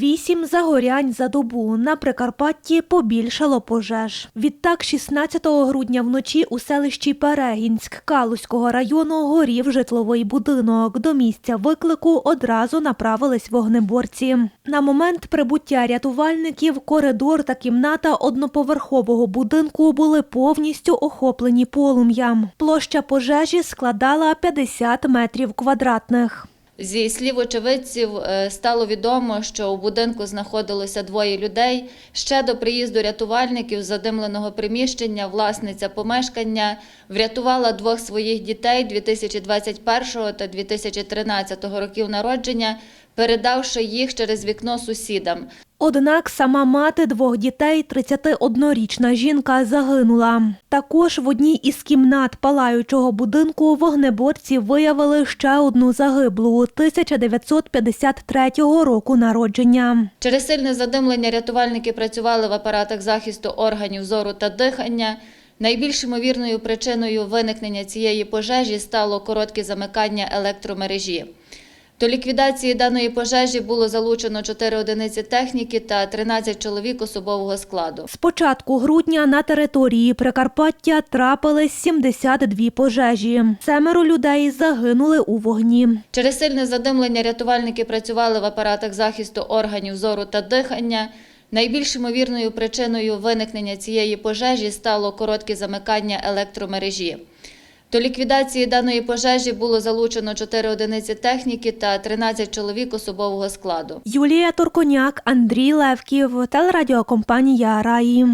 Вісім загорянь за добу на Прикарпатті побільшало пожеж. Відтак, 16 грудня вночі у селищі Перегінськ Калузького району горів житловий будинок. До місця виклику одразу направились вогнеборці. На момент прибуття рятувальників коридор та кімната одноповерхового будинку були повністю охоплені полум'ям. Площа пожежі складала 50 метрів квадратних. Зі слів очевидців е, стало відомо, що у будинку знаходилося двоє людей. Ще до приїзду рятувальників з задимленого приміщення власниця помешкання врятувала двох своїх дітей 2021 та 2013 років народження, передавши їх через вікно сусідам. Однак сама мати двох дітей, 31-річна жінка, загинула. Також в одній із кімнат палаючого будинку вогнеборці виявили ще одну загиблу 1953 року народження. Через сильне задимлення рятувальники працювали в апаратах захисту органів зору та дихання. Найбільш ймовірною причиною виникнення цієї пожежі стало коротке замикання електромережі. До ліквідації даної пожежі було залучено 4 одиниці техніки та 13 чоловік особового складу. З початку грудня на території Прикарпаття трапились 72 пожежі. Семеро людей загинули у вогні. Через сильне задимлення рятувальники працювали в апаратах захисту органів зору та дихання. Найбільш ймовірною причиною виникнення цієї пожежі стало коротке замикання електромережі. До ліквідації даної пожежі було залучено 4 одиниці техніки та 13 чоловік особового складу. Юлія Турконяк, Андрій Левків, телерадіокомпанія Раї.